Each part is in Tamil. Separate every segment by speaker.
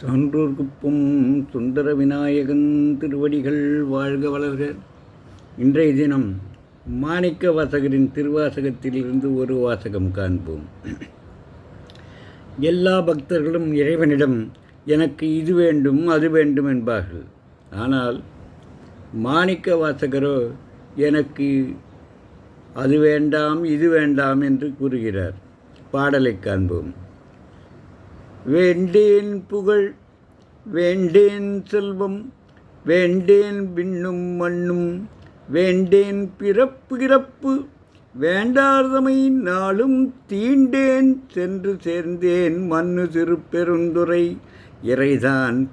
Speaker 1: சான்றோர் குப்பம் சுந்தர விநாயகன் திருவடிகள் வாழ்க வளர்க. இன்றைய தினம் மாணிக்க வாசகரின் திருவாசகத்திலிருந்து ஒரு வாசகம் காண்போம். எல்லா பக்தர்களும் இறைவனிடம் எனக்கு இது வேண்டும் அது வேண்டும் என்பார்கள். ஆனால் மாணிக்க வாசகரோ எனக்கு அது வேண்டாம் இது வேண்டாம் என்று கூறுகிறார். பாடலை காண்போம். வேண்டேன் புகழ் வேண்டேன் செல்வம் வேண்டேன் விண்ணும் மண்ணும் வேண்டேன் பிறப்பு இறப்பு வேண்டாதமை நாளும் தீண்டேன் சென்று சேர்ந்தேன் மண்ணு திருப்பெருந்துறை இறைதான்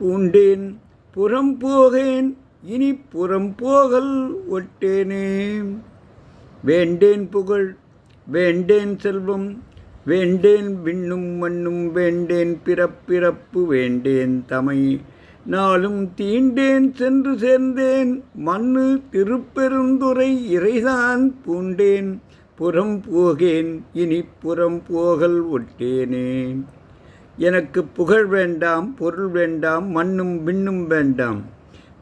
Speaker 1: பூண்டேன் புறம் போகேன் இனி புறம் போகல் ஒட்டேனே. வேண்டேன் புகழ் வேண்டேன் செல்வம் வேண்டேன் விண்ணும் மண்ணும் வேண்டேன் பிறப்பிறப்பு வேண்டேன் தமை. நாளும் தீண்டேன் சென்று சேர்ந்தேன். மண்ணு திருப்பெருந்துறை இறைதான் பூண்டேன். புறம் போகேன் இனி புறம் போகல் ஒட்டேனே. எனக்கு புகழ் வேண்டாம் பொருள் வேண்டாம் மண்ணும் விண்ணும் வேண்டாம்.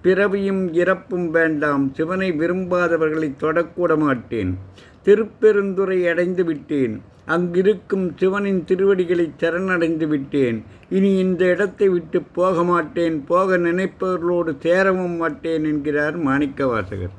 Speaker 1: பிறவியும் இறப்பும் வேண்டாம் சிவனை விரும்பாதவர்களை தொடக்கூட மாட்டேன். திருப்பெருந்துறை அடைந்து விட்டேன் அங்கிருக்கும் சிவனின் திருவடிகளை சரணடைந்து விட்டேன். இனி இந்த இடத்தை விட்டு போக மாட்டேன் போக நினைப்பவர்களோடு சேரவும் மாட்டேன் என்கிறார் மாணிக்கவாசகர்.